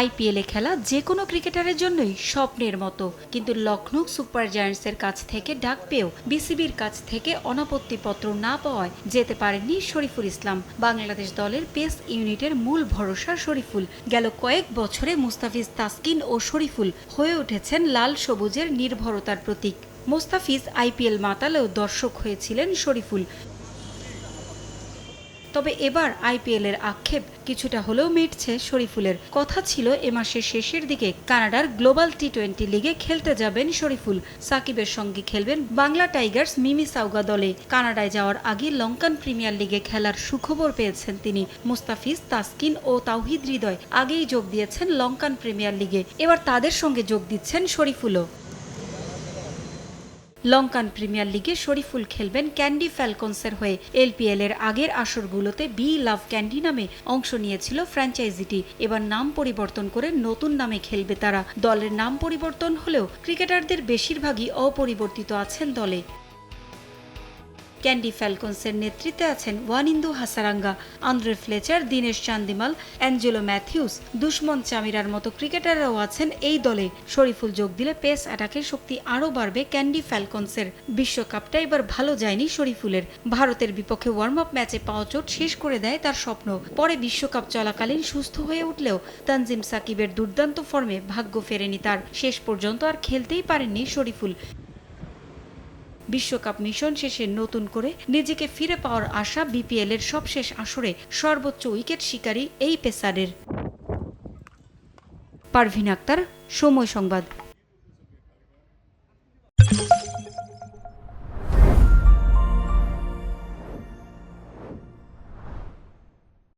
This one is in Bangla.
আইপিএলে খেলা যে কোনো ক্রিকেটারের জন্যই স্বপ্নের মতো। কিন্তু লখনৌ সুপার জায়ান্টসের কাছ থেকে ডাক পেয়েও বিসিবির কাছ থেকে অনাপত্তিপত্র না পাওয়ায় যেতে পারেননি শরীফুল ইসলাম। বাংলাদেশ দলের পেস ইউনিটের মূল ভরসা শরীফুল। গেল কয়েক বছরে মুস্তাফিজ তাসকিন ও শরীফুল হয়ে উঠেছেন লাল সবুজের নির্ভরতার প্রতীক। মোস্তাফিজ আইপিএল মাতালেও দর্শক হয়েছিলেন শরীফুল। তবে এবার আইপিএল এর আক্ষেপ কিছুটা হলেও মিটছে শরীফুলের। কথা ছিল এ মাসের শেষের দিকে কানাডার গ্লোবাল টি টোয়েন্টি লিগে খেলতে যাবেন শরীফুল। সাকিবের সঙ্গে খেলবেন বাংলা টাইগার্স মিমি সাউগা দলে। কানাডায় যাওয়ার আগে লঙ্কান প্রিমিয়ার লিগে খেলার সুখবর পেয়েছেন তিনি। মুস্তাফিজ, তাসকিন ও তাওহিদ হৃদয় আগেই যোগ দিয়েছেন লঙ্কান প্রিমিয়ার লিগে। এবার তাদের সঙ্গে যোগ দিচ্ছেন শরীফুলও। লঙ্কান প্রিমিয়ার লিগে শরীফুল খেলবেন ক্যান্ডি ফ্যালকনসের হয়ে। এলপিএল এর আগের আসরগুলোতে বি লাভ ক্যান্ডি নামে অংশ নিয়েছিল ফ্র্যাঞ্চাইজিটি। এবার নাম পরিবর্তন করে নতুন নামে খেলবে তারা। দলের নাম পরিবর্তন হলেও ক্রিকেটারদের বেশিরভাগই অপরিবর্তিত আছেন দলে। ক্যান্ডি ফ্যালকনসের নেতৃত্বে আছেন Wanindu Hasaranga, Andre Fletcher, Dinesh Chandimal, Angelo Mathews. দুশ্মন চামিরার মতো ক্রিকেটাররাও আছেন এই দলে। শরীফুল যোগ দিলে পেস অ্যাটাকের শক্তি আরও বাড়বে ক্যান্ডি ফ্যালকনসের। বিশ্বকাপটা এবার ভালো যায়নি শরীফুলের। ভারতের বিপক্ষে ওয়ার্ম আপ ম্যাচে পাওয়া চোট শেষ করে দেয় তার স্বপ্ন। পরে বিশ্বকাপ চলাকালীন সুস্থ হয়ে উঠলেও তানজিম সাকিবের দুর্দান্ত ফর্মে ভাগ্য ফেরেনি তার। শেষ পর্যন্ত আর খেলতেই পারেননি শরীফুল। বিশ্বকাপ মিশন শেষে নতুন করে নিজেকে ফিরে পাওয়ার আশা বিপিএল এর সবশেষ আসরে সর্বোচ্চ উইকেট শিকারী এই পেসারের। পারভিন আক্তার, সময় সংবাদ।